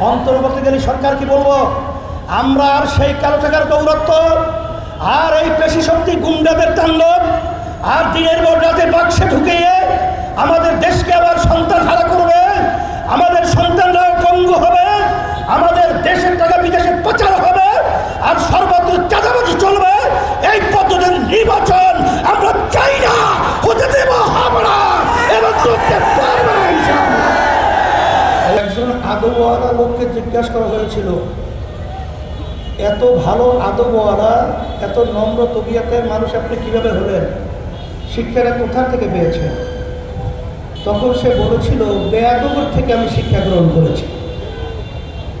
অন্তর্বর্তীকালী সরকার কি বলব? আমরা আর সেই কালো টাকার দৌরত্ব আর এই পেশি শক্তি গুন্ডাদের তাণ্ডব, আর দিনের পর রাতে বাক্সে ঢুকিয়ে আমাদের দেশকে আবার সন্তান হারা করবে আমাদের সন্তানরাও পঙ্গু হবে আমাদের দেশের টাকা বিদেশে পাচার হবে আর সর্বত্র চাঁদাবাজি চলবে এই পদ্ধতির নির্বাচন আমরা চাই না হতে দেব হবে না এবং করতে পারবে না ইনশাআল্লাহ। একজন আদবওয়ালা লোককে জিজ্ঞাসা করা হয়েছিল, এত ভালো আদবওয়ালা, এত নম্র তবিয়াতের মানুষ আপনি কীভাবে হলেন? শিক্ষাটা কোথা থেকে পেয়েছেন? তখন সে বলেছিল, বেয়াদবের থেকে আমি শিক্ষা গ্রহণ করেছি।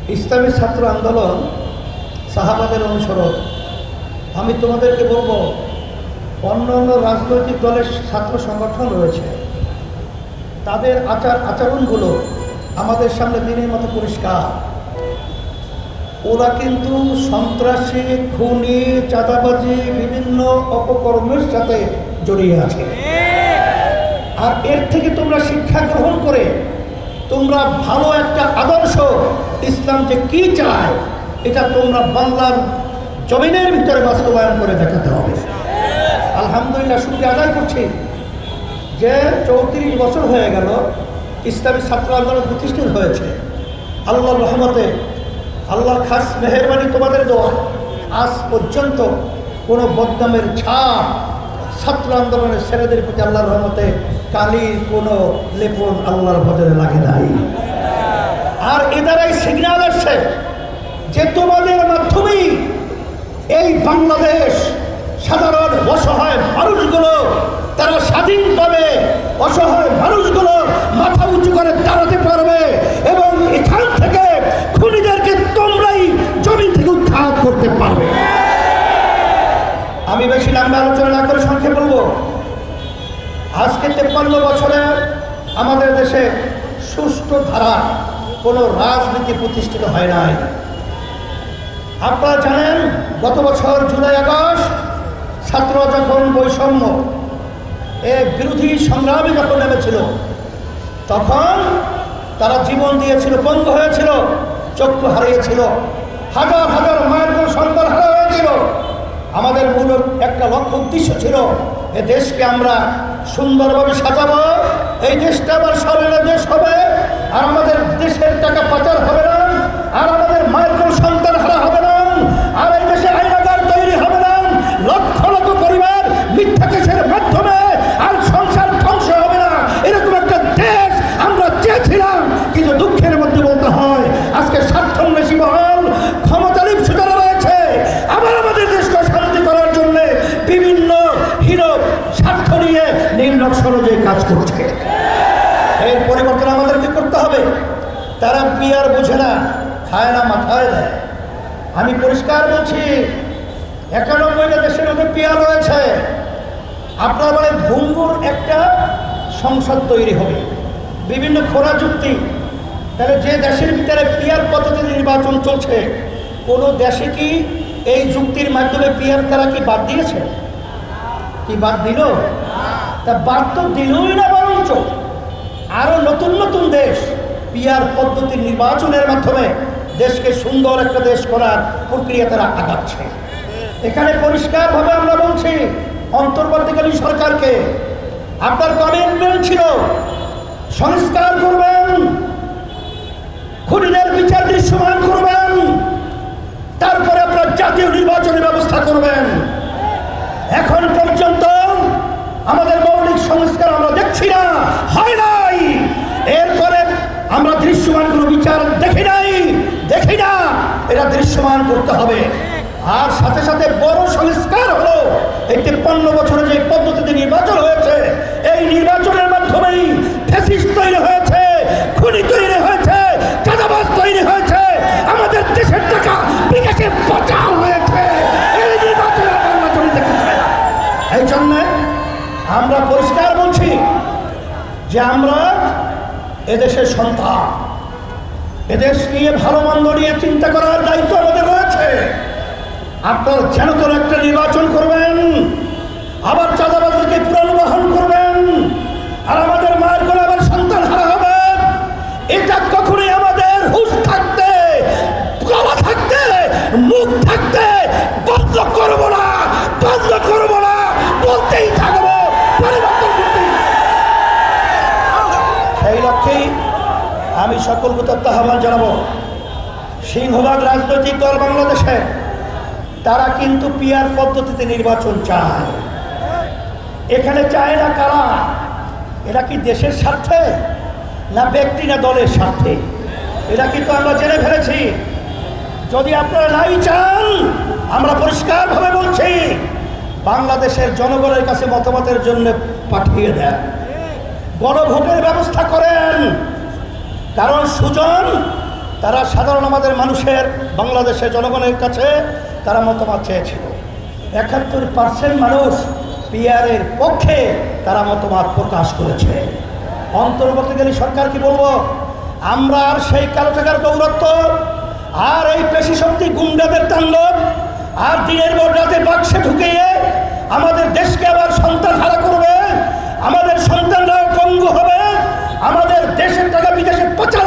ইসলামী ছাত্র আন্দোলন সাহাবাদের অনুসরণ। আমি তোমাদেরকে বলব, অন্য অন্য রাজনৈতিক দলের ছাত্র সংগঠন রয়েছে। তাদের আচার আচরণগুলো আমাদের সামনে দিনের মতো পরিষ্কার। ওরা কিন্তু সন্ত্রাসী, খুনি, চাঁদাবাজি, বিভিন্ন অপকর্মের সাথে জড়িয়ে আছে। আর এর থেকে তোমরা শিক্ষা গ্রহণ করে তোমরা ভালো একটা আদর্শ ইসলাম যে কি চায়, এটা তোমরা বাংলার জমিনের ভিতরে বাস্তবায়ন করে দেখাতে হবে। আলহামদুলিল্লাহ, শুক্রিয়া আদায় করছি যে চৌত্রিশ বছর হয়ে গেল ইসলামী ছাত্র আন্দোলন প্রতিষ্ঠিত হয়েছে। আল্লাহর রহমতে আল্লাহর খাস মেহরবানি তোমাদের দোয়া আজ পর্যন্ত কোনো বদনামের ছাপ ছাত্র আন্দোলনের ছেলেদের প্রতি আল্লাহর রহমতে কালির কোনো লেপন আল্লাহর ভজনে লাগে নাই। আর এ দ্বারাই সিগন্যাল আসছে যে তোমাদের মাধ্যমেই এই বাংলাদেশ সাধারণ অসহায় মানুষগুলো তারা স্বাধীনভাবে অসহায় মানুষগুলো মাথা উঁচু করে দাঁড়াতে পারবে এবং এখান থেকে খুনিদেরকে তোমরাই জমি থেকে উৎখাত করতে পারবে। আমি বেশি লম্বা আলোচনা না করে সংক্ষেপ বলব। আজকে তেপ্পান্ন বছরে আমাদের দেশে সুষ্ঠু ধারা কোনো রাজনীতি প্রতিষ্ঠিত হয় নাই। আপনারা জানেন, গত বছর জুলাই আগস্ট ছাত্র যখন বৈষম্য এ বিরোধী সংগ্রামে যখন নেমেছিল, তখন তারা জীবন দিয়েছিল, বন্ধ হয়েছিল, চক্ষু হারিয়েছিল, হাজার হাজার মায়ের সন্তান হারা হয়েছিল। আমাদের মূল একটা লক্ষ্য উদ্দেশ্য ছিল এ দেশকে আমরা সুন্দরভাবে সাজাবো, এই দেশটা আবার স্মরণের দেশ হবে, আর আমাদের দেশের টাকা পাচার হবে না, আর আমাদের মায়ের সন্তান হারা হবে না আর এই দেশে আইনাগার তৈরি হবে না লক্ষ লক্ষ পরিবার মিথ্যা কেসের মাধ্যমে আর সংসার ধ্বংস হবে না এরকম একটা দেশ আমরা চেয়েছিলাম কিন্তু দুঃখের মধ্যে বলতে হয় আজকে স্বার্থন্বেষী মহল ক্ষমতালিপ সুতরাং রয়েছে আবার আমাদের দেশকে শান্তি করার জন্য বিভিন্ন হিরো স্বার্থ নিয়ে নির্লক সরজে কাজ করছে এর পরিবর্তন আমাদেরকে করতে হবে, তারা পিয়ার বোঝে না, খায় না, মাথায় দেয়। আমি পরিষ্কার বলছি, একানব্বইটা দেশের মধ্যে পিয়ার রয়েছে। আপনার মানে ভঙ্গুর একটা সংসদ তৈরি হবে, বিভিন্ন খোরা যুক্তি তাহলে যে দেশের ভিতরে পিয়ার পদ্ধতি নির্বাচন চলছে, কোনো দেশে কি এই যুক্তির মাধ্যমে পিয়ার তারা কি বাদ দিয়েছে? কি বাদ দিল? তা বাদ তো দিলই না বরঞ্চ আরও নতুন নতুন দেশ পিয়ার পদ্ধতির নির্বাচনের মাধ্যমে দেশকে সুন্দর একটা দেশ করার প্রক্রিয়া তারা আগাচ্ছে। এখানে পরিষ্কারভাবে আমরা বলছি, অন্তর্বর্তীকালীন সরকারকে আপনার কমিটমেন্ট ছিল, সংস্কার করবেন, খুনিদের বিচার দৃশ্যমান করবেন, তারপরে আপনার জাতীয় নির্বাচনের ব্যবস্থা করবেন। এখন পর্যন্ত আমাদের মৌলিক সংস্কার আমরা দেখছি না, হয় এরপরে আমরা দৃশ্যমান কোনো বিচার দেখি নাই, দেখি না। এটা দৃশ্যমান করতে হবে। আর সাথে সাথে বড় সংস্কার হলো। এই তিপ্পান্ন বছরে যে পদ্ধতিতে নির্বাচন হয়েছে, এই নির্বাচনের মাধ্যমেই ফ্যাসিস্ট তৈরি হয়েছে, খুনি তৈরি হয়েছে, চাঁদাবাজ তৈরি হয়েছে। আমাদের দেশের টাকা বিকাশে প্রচার হয়েছে। এই নির্বাচনে আমরা চলে এই জন্যে আমরা পরিষ্কার বলছি যে আমরা এদেশের সন্তান। এদেশ নিয়ে ভালো মন্দ নিয়ে চিন্তা করার দায়িত্ব আমাদের রয়েছে। আপনার যেন কোনো একটা নির্বাচন করবেন, আবার চাঁদাবাজিকে বহন করবেন, আর আমাদের মায়ের করে আবার সন্তান হারা হবে। এটা কখনই আমাদের হুশ থাকতে থাকতে, মুখ থাকতে সকল গুতাত্ম আহ্বান জানাব। সিংহভাগ রাজনৈতিক দল বাংলাদেশে, তারা কিন্তু পিয়ার পদ্ধতিতে নির্বাচন চায়। এখানে চায় না কারা? এরা কি দেশের স্বার্থে না ব্যক্তি না দলের স্বার্থে? এটা কিন্তু আমরা জেনে ফেলেছি। যদি আপনারা নাই চান, আমরা পরিষ্কারভাবে বলছি, বাংলাদেশের জনগণের কাছে মতামতের জন্য পাঠিয়ে দেন। গণভোটের ব্যবস্থা করেন। কারণ সুজন, তারা সাধারণ আমাদের মানুষের বাংলাদেশের জনগণের কাছে তারা মতামত চেয়েছিল। একাত্তর পার্সেন্ট মানুষ পিআরের পক্ষে তারা মতামত প্রকাশ করেছে। অন্তর্বর্তীকালী সরকার কি বলব? আমরা আর সেই কালো টাকার গৌরত্ব আর এই পেশি শক্তি গুন্ডাদের তাণ্ডব, আর দিনের পর রাতে বাক্সে ঢুকিয়ে আমাদের দেশকে আবার সন্তান হারা করবে, আমাদের সন্তানরাও টাকা বিদেশে পাচার